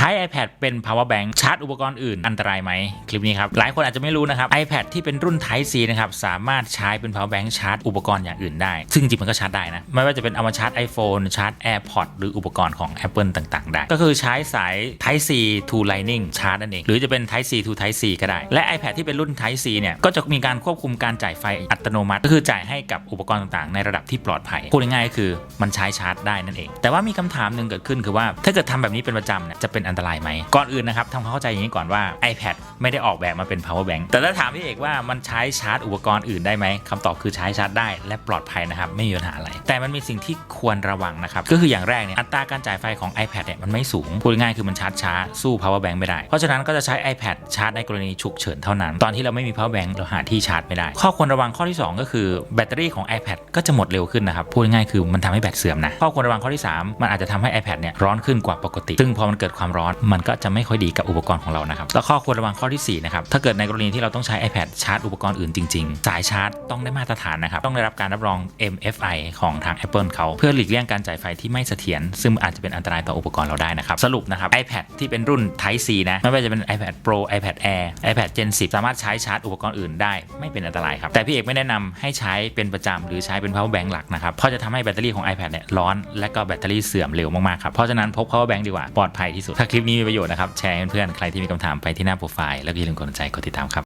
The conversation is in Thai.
ช้ iPad เป็น power bank ชาร์จอุปกรณ์อื่นอันตรายไหมคลิปนี้ครับ หลายคนอาจจะไม่รู้นะครับ iPad ที่เป็นรุ่น Type C นะครับสามารถใช้เป็น power bank ชาร์จอุปกรณ์อย่างอื่นได้ ซึ่งจริงมันก็ชาร์จได้นะ ไม่ว่าจะเป็นเอามาชาร์จ iPhone ชาร์จ AirPods หรืออุปกรณ์ของ Apple ต่าง ๆ ได้ ก็คือใช้สาย Type C to Lightning ชาร์จนั่นเอง หรือจะเป็น Type C to Type C ก็ได้ และ iPad ที่เป็นรุ่น Type C เนี่ยก็จะมีการควบคุมการจ่ายไฟอัตโนมัติก็คือจ่ายให้กับอุปกรณ์ต่างๆ ในระดับที่ปลอดภัยพูดง่ายๆก็คือมันใช้ชาร์จได้นั่นเอง แต่ว่ามีคำถามหนึ่งเกิดขึ้นคือว่าถ้าเกิดทำแบบนี้เป็นประจำเนี่ยจะเป็นอันตรายไหมก่อนอื่นนะครับทำความเข้าใจอย่างนี้ก่อนว่า iPad ไม่ได้ออกแบบมาเป็น power bank แต่ถ้าถามพี่เอกว่ามันใช้ชาร์จอุปกรณ์อื่นได้ไหมคำตอบคือใช้ชาร์จได้และปลอดภัยนะครับไม่มีปัญหาอะไร แต่มันมีสิ่งที่ควรระวังนะครับก็คืออย่างแรกเนี่ยอัตราการจ่ายไฟของ iPad เนี่ยมันไม่สูงพูดง่ายคือมันชาร์จช้าสู้ power bank ไม่ได้ เพราะฉะนั้นก็จะใช้ iPad ชาร์จในกรณีฉุกเฉินเท่านั้น ตอนที่เราไม่มี power bank เราหาที่ชาร์จไม่ได้ ข้อควรระวังข้อที่ 2 ก็คือแบตเตอรี่ของ iPad ก็จะหมดเร็วขึ้นนะครับพูดง่ายคือมันทำให้แบตเสื่อมนะข้อควรระวังข้อที่ 3 มันอาจจะทำให้ iPad เนี่ยร้อนขึ้นกว่าปกติ ซึ่งพอมันเกิดความร้อนมันก็จะไม่ค่อยดีกับอุปกรณ์ของเรานะครับแล้วข้อควรระวังข้อที่สี่นะครับถ้าเกิดในกรณีที่เราต้องใช้ iPad ชาร์จอุปกรณ์อื่นจริงๆ สายชาร์จต้องได้มาตรฐานนะครับต้องได้รับการรับรอง MFI ของทาง Apple เขาเพื่อหลีกเลี่ยงการจ่ายไฟที่ไม่เสถียรซึ่งอาจจะเป็นอันตรายต่ออุปกรณ์เราได้นะครับสรุปนะครับ iPad ที่เป็นรุ่น Type C นะไม่ว่าจะเป็น iPad Pro iPad Air iPad Gen 10 สามารถใช้ชาร์จอุปกรณ์อื่นได้ไม่เป็นอันตรายครับแต่พี่เอกไม่แนะนำให้ใช้เป็นประจำหรือใช้เป็น power bank หลักนะครับเพราะจะทำให้แบตเตอรี่ของ iPad เนี่ยร้อนและก็แบตเตอรี่เสื่อมเร็วมากๆครับเพราะฉะนั้นพก power bank ดีกว่าปลอดภัยที่สุดถ้าคลิปนี้มีประโยชน์นะครับ แชร์ให้เพื่อนๆใครที่มีคำถามไปที่หน้าโปรไฟล์แล้วก็อย่าลืมกดติดตามกดติดตามครับ